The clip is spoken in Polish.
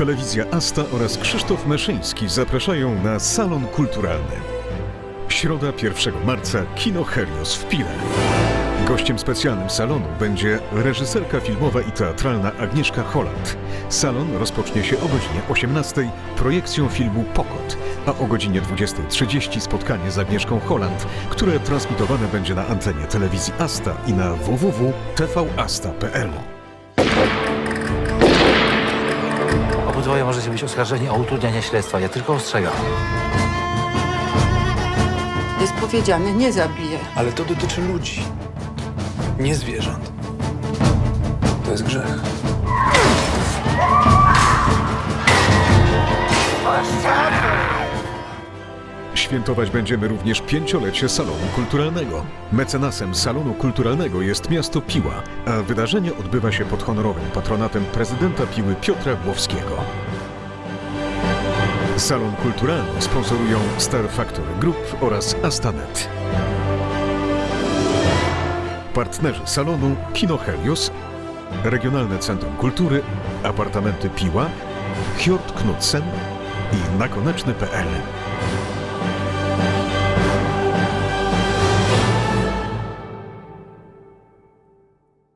Telewizja Asta oraz Krzysztof Meszyński zapraszają na Salon Kulturalny. Środa 1 marca Kino Helios w Pile. Gościem specjalnym salonu będzie reżyserka filmowa i teatralna Agnieszka Holland. Salon rozpocznie się o godzinie 18 projekcją filmu Pokot, a o godzinie 20.30 spotkanie z Agnieszką Holland, które transmitowane będzie na antenie telewizji Asta i na www.tvasta.pl. Obydwoje możecie być oskarżeni o utrudnianie śledztwa. Ja tylko ostrzegam. Jest powiedziane, nie zabije. Ale to dotyczy ludzi, nie zwierząt. To jest grzech. Świętować będziemy również pięciolecie Salonu Kulturalnego. Mecenasem Salonu Kulturalnego jest miasto Piła, a wydarzenie odbywa się pod honorowym patronatem prezydenta Piły Piotra Głowskiego. Salon Kulturalny sponsorują Star Factory Group oraz Astanet. Partnerzy salonu Kino Helios, Regionalne Centrum Kultury, Apartamenty Piła, Hjort Knudsen i nakoneczny.pl.